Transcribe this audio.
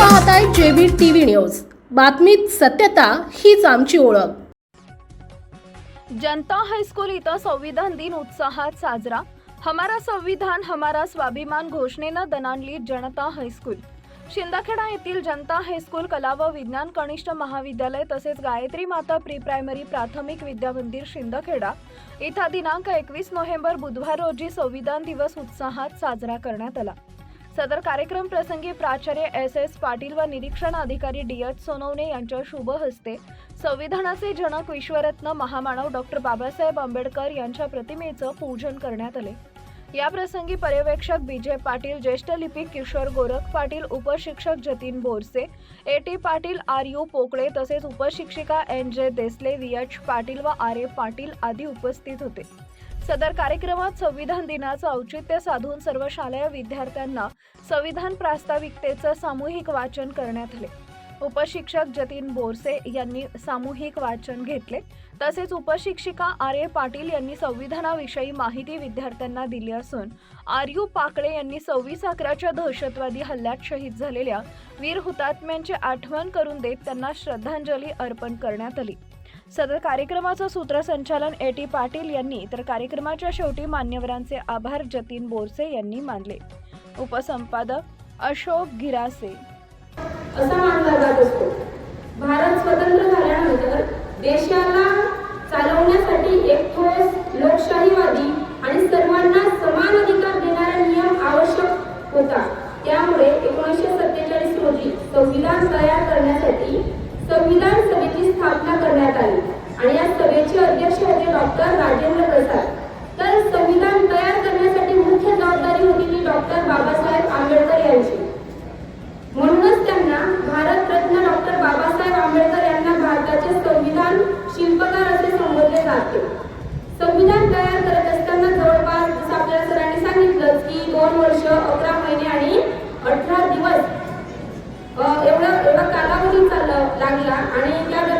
पाहताय JB TV news. बातमीत सत्यता हीच आमची ओळख. जनता हायस्कूल इथं संविधान दिन उत्साहात साजरा. हमारा संविधान हमारा स्वाभिमान घोषणेनं दणाणली जनता हायस्कूल. शिंदखेडा येथील जनता हायस्कूल कला व विज्ञान कनिष्ठ महाविद्यालय तसेच गायत्री माता प्री प्रायमरी प्राथमिक विद्यामंदिर शिंदखेडा. इथं दिनांक एकवीस नोव्हेंबर बुधवार रोजी संविधान दिवस उत्साहात साजरा करण्यात आला. सदर कार्यक्रम प्रसंगी प्राचार्य एस एस पाटील व निरीक्षण अधिकारी डी एच सोनवणे यांच्या शुभ हस्ते संविधानाचे जनक विश्वरत्न महामानव डॉक्टर बाबासाहेब आंबेडकर यांच्या प्रतिमेचं पूजन करण्यात आले. या प्रसंगी पर्यवेक्षक बी जे पाटील ज्येष्ठ लिपिक Kishor Gorakh Patil उपशिक्षक Jatin Borse A T Patil R U Pokale तसेच उपशिक्षिका एन जे देसले व्ही एच पाटील व आर ए पाटील आदी उपस्थित होते. सदर कार्यक्रमात संविधान दिनाचं औचित्य साधून सर्व शालेय विद्यार्थ्यांना संविधान प्रास्ताविकतेचं सामूहिक वाचन करण्यात आले. उपशिक्षक जतीन बोरसे यांनी सामूहिक वाचन घेतले. तसेच उपशिक्षिका आर ए पाटील यांनी संविधानाविषयी माहिती विद्यार्थ्यांना दिली असून आर यू पाकळे यांनी सव्वीस अकराच्या दहशतवादी हल्ल्यात शहीद झालेल्या वीर हुतात्म्यांची आठवण करून देत त्यांना श्रद्धांजली अर्पण करण्यात आली. सदर कार्यक्रमाचं सूत्रसंचालन ए टी पाटील यांनी तर कार्यक्रमाच्या शेवटी मान्यवरांचे आभार जतीन बोरसे यांनी मानले. उपसंपादक अशोक गिरासे असा मानला जात असतो. भारत स्वतंत्र झाल्यानंतर देशाला चालवण्यासाठी एक ठोस लोकशाहीवादी आणि सर्वांना समान अधिकार देणारा नियम आवश्यक होता. त्यामुळे एकोणीसशे सत्तेचाळीस रोजी संविधान तयार करण्यासाठी स्थापना करण्यात आली. आणि या सभेचे अध्यक्ष होते डॉक्टर राजेंद्र प्रसाद. तर संविधान तयार करण्यासाठी मुख्य जबाबदारी होती ती डॉक्टर बाबासाहेब आंबेडकर यांची. म्हणूनच त्यांना भारतरत्न डॉक्टर बाबासाहेब आंबेडकर यांना भारताचे संविधान शिल्पकार असे संबोधले जाते. संविधान तयार करत असताना जवळपास जसं आपल्या सरांनी सांगितलं की दोन वर्ष अकरा महिने आणि अठरा दिवस अ, एवढा एवढा कालावधी चालला लागला. आणि त्या